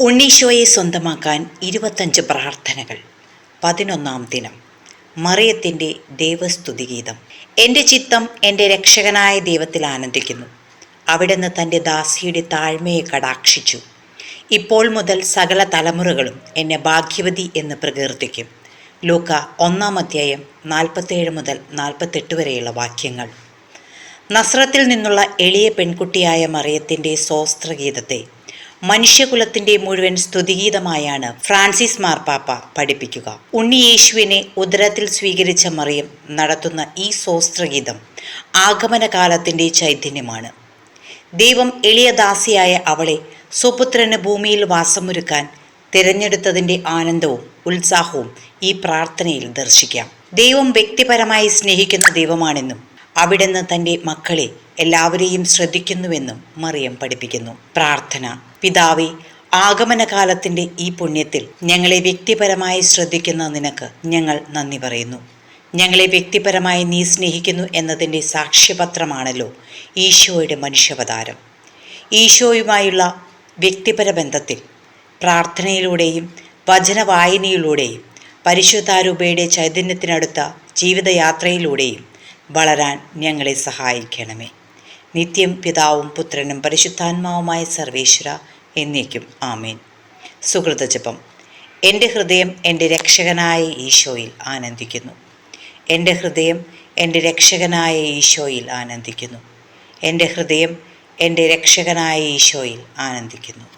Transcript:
ഉണ്ണീശോയെ സ്വന്തമാക്കാൻ ഇരുപത്തഞ്ച് പ്രാർത്ഥനകൾ. പതിനൊന്നാം ദിനം. മറിയത്തിന്റെ ദൈവസ്തുതിഗീതം. എന്റെ ചിത്തം എന്റെ രക്ഷകനായ ദൈവത്തിൽ ആനന്ദിക്കുന്നു. അവിടുന്ന് തന്റെ ദാസിയുടെ താഴ്മയെ കടാക്ഷിച്ചു. ഇപ്പോൾ മുതൽ സകല തലമുറകളും എന്നെ ഭാഗ്യവതി എന്ന് പ്രകീർത്തിക്കും. ലൂക്ക ഒന്നാം അധ്യായം നാൽപ്പത്തേഴ് മുതൽ നാൽപ്പത്തെട്ട് വരെയുള്ള വാക്യങ്ങൾ. നസ്രത്തിൽ നിന്നുള്ള എളിയ പെൺകുട്ടിയായ മറിയത്തിന്റെ സ്വസ്ത്രഗീതത്തെ മനുഷ്യകുലത്തിന്റെ മുഴുവൻ സ്തുതിഗീതമായാണ് ഫ്രാൻസിസ് മാർപ്പാപ്പ പഠിപ്പിക്കുക. ഉണ്ണിയേശുവിനെ ഉദരത്തിൽ സ്വീകരിച്ച മറിയം നടത്തുന്ന ഈ സോസ്ത്രഗീതം ആഗമനകാലത്തിന്റെ ചൈതന്യമാണ്. ദൈവം എളിയ ദാസിയായ അവളെ സുപുത്രന് ഭൂമിയിൽ വാസമൊരുക്കാൻ തിരഞ്ഞെടുത്തതിന്റെ ആനന്ദവും ഉത്സാഹവും ഈ പ്രാർത്ഥനയിൽ ദർശിക്കാം. ദൈവം വ്യക്തിപരമായി സ്നേഹിക്കുന്ന ദൈവമാണെന്നും അവിടുന്ന് തന്റെ മക്കളെ എല്ലാവരെയും ശ്രദ്ധിക്കുന്നുവെന്നും മറിയം പഠിപ്പിക്കുന്നു. പ്രാർത്ഥന. പിതാവേ ആഗമനകാലത്തിന്റെ ഈ പുണ്യത്തിൽ ഞങ്ങളെ വ്യക്തിപരമായി ശ്രദ്ധിക്കുന്ന നിനക്ക് ഞങ്ങൾ നന്ദി പറയുന്നു. ഞങ്ങളെ വ്യക്തിപരമായി നീ സ്നേഹിക്കുന്നു എന്നതിന്റെ സാക്ഷ്യപത്രമാണല്ലോ ഈശോയുടെ മനുഷ്യാവതാരം. ഈശോയുമായുള്ള വ്യക്തിപര ബന്ധത്തിൽ പ്രാർത്ഥനയിലൂടെയും വചനവായനയിലൂടെയും പരിശുദ്ധാരൂപയുടെ ചൈതന്യത്തിനടുത്ത ജീവിതയാത്രയിലൂടെയും വളരാൻ ഞങ്ങളെ സഹായിക്കണമേ. നിത്യം പിതാവും പുത്രനും പരിശുദ്ധാത്മാവുമായ സർവേശ്വര എന്നേക്കും ആമേൻ. സുഹൃതജപം എന്റെ ഹൃദയം എന്റെ രക്ഷകനായ ഈശോയിൽ ആനന്ദിക്കുന്നു. എന്റെ ഹൃദയം എന്റെ രക്ഷകനായ ഈശോയിൽ ആനന്ദിക്കുന്നു. എന്റെ ഹൃദയം എന്റെ രക്ഷകനായ ഈശോയിൽ ആനന്ദിക്കുന്നു.